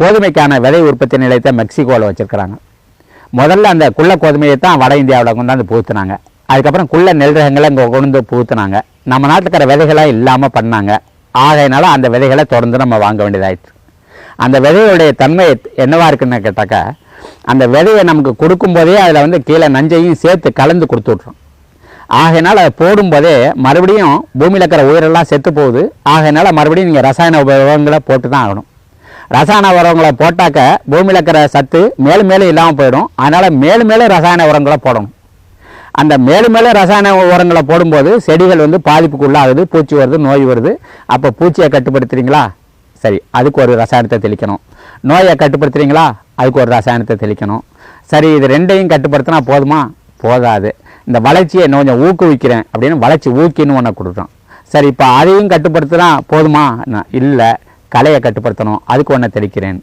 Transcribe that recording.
கோதுமைக்கான விதை உற்பத்தி நிலையத்தை மெக்சிகோவில் வச்சுருக்கிறாங்க. முதல்ல அந்த குள்ள கோதுமையை தான் வட இந்தியாவில் கொண்டாந்து புகுத்துனாங்க. அதுக்கப்புறம் குள்ள நெல் ரகங்களை இங்கே கொண்டு வந்து புகுத்துனாங்க. நம்ம நாட்டுக்கிற விதைகளாக இல்லாமல் பண்ணாங்க. ஆகையினால அந்த விதைகளை தொடர்ந்து நம்ம வாங்க வேண்டியதாயிடுச்சு. அந்த விதையுடைய தன்மை என்னவாக இருக்குன்னு கேட்டாக்கா அந்த விதையை நமக்கு கொடுக்கும்போதே அதில் வந்து கீழே நஞ்சையும் சேர்த்து கலந்து கொடுத்து விட்றோம் ஆகையினால் அதை போடும்போதே மறுபடியும் பூமியில் இருக்கிற உயிரெல்லாம் செத்து போகுது. ஆகையினால மறுபடியும் நீங்கள் ரசாயன உபயோகங்களை போட்டு தான் ஆகணும். ரசாயன உரங்களை போட்டாக்க பூமியில் இருக்கிற சத்து மேலும் மேலும் இல்லாமல் போயிடும். அதனால் மேலும் மேலும் ரசாயன உரங்களை போடணும். அந்த மேலும் மேலும் ரசாயன உரங்களை போடும்போது செடிகள் வந்து பாதிப்புக்கு உள்ளாகுது பூச்சி வருது நோய் வருது. அப்போ பூச்சியை கட்டுப்படுத்துறீங்களா? சரி அதுக்கு ஒரு ரசாயனத்தை தெளிக்கணும். நோயை கட்டுப்படுத்துறீங்களா? அதுக்கு ஒரு ரசாயனத்தை தெளிக்கணும். சரி இது ரெண்டையும் கட்டுப்படுத்தினா போதுமா? போதாது. இந்த வளர்ச்சியை இன்னும் கொஞ்சம் ஊக்குவிக்கிறேன் அப்படின்னு வளர்ச்சி ஊக்கின்னு ஒன்று கொடுக்குறோம். சரி இப்போ அதையும் கட்டுப்படுத்தினா போதுமா? இல்லை. கலையை கட்டுப்படுத்தணும். அதுக்கு ஒன்றை தெளிக்கிறேன்.